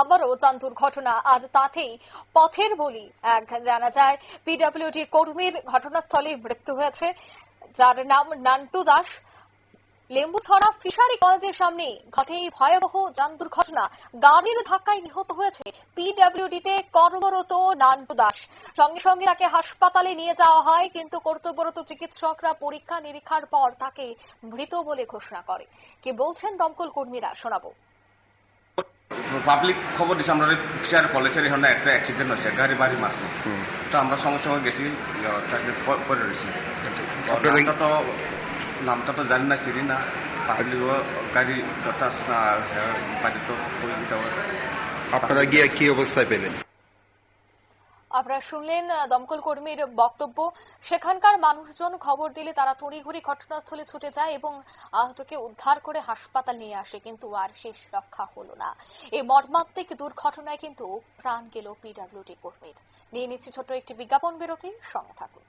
আবারও যান দুর্ঘটনা, আর তাতেই পথের বলি, এক জানা যায়। পিডব্লিউডি কর্মীর ঘটনাস্থলে মৃত্যু হয়েছে, যার নাম নান্টু দাস। লেম্বুছড়া ফিশারি কলেজের সামনে ঘটে এই ভয়াবহ যান দুর্ঘটনা। গাড়ির ধাক্কায় নিহত হয়েছে পিডব্লিউডিতে কর্মরত নান্টু দাস। সঙ্গে সঙ্গে তাকে হাসপাতালে নিয়ে যাওয়া হয়, কিন্তু কর্তব্যরত চিকিৎসকরা পরীক্ষা নিরীক্ষার পর তাকে মৃত বলে ঘোষণা করে। কি বলছেন দমকল কর্মীরা, শোনাবো। পাবলিক খবর দিছে আমরা শেয়ার কলেজের এখানে একটা অ্যাক্সিডেন্ট হয়েছে গাড়ি বাড়ি মারছে। তো আমরা সঙ্গে সঙ্গে গেছি তাকে করে রয়েছি। তো নামটা তো নামটা তো জানি না চিনি না। পাবলিক গাড়ি কথা বাড়ি তো। আপনারা গিয়ে কি অবস্থায় পেলেন? আপনারা শুনলেন দমকল কর্মীর বক্তব্য। সেখানকার মানুষজন খবর দিলে তারা তড়িঘড়ি ঘটনাস্থলে ছুটে যায় এবং আহতকে উদ্ধার করে হাসপাতাল নিয়ে আসে, কিন্তু আর শেষ রক্ষা হলো না। এই মর্মান্তিক দুর্ঘটনায় কিন্তু প্রাণ গেল পিডাব্লিউডি কর্মীর। নিয়ে নিচ্ছি ছোট একটি বিজ্ঞাপন বিরতি, সঙ্গে থাকুন।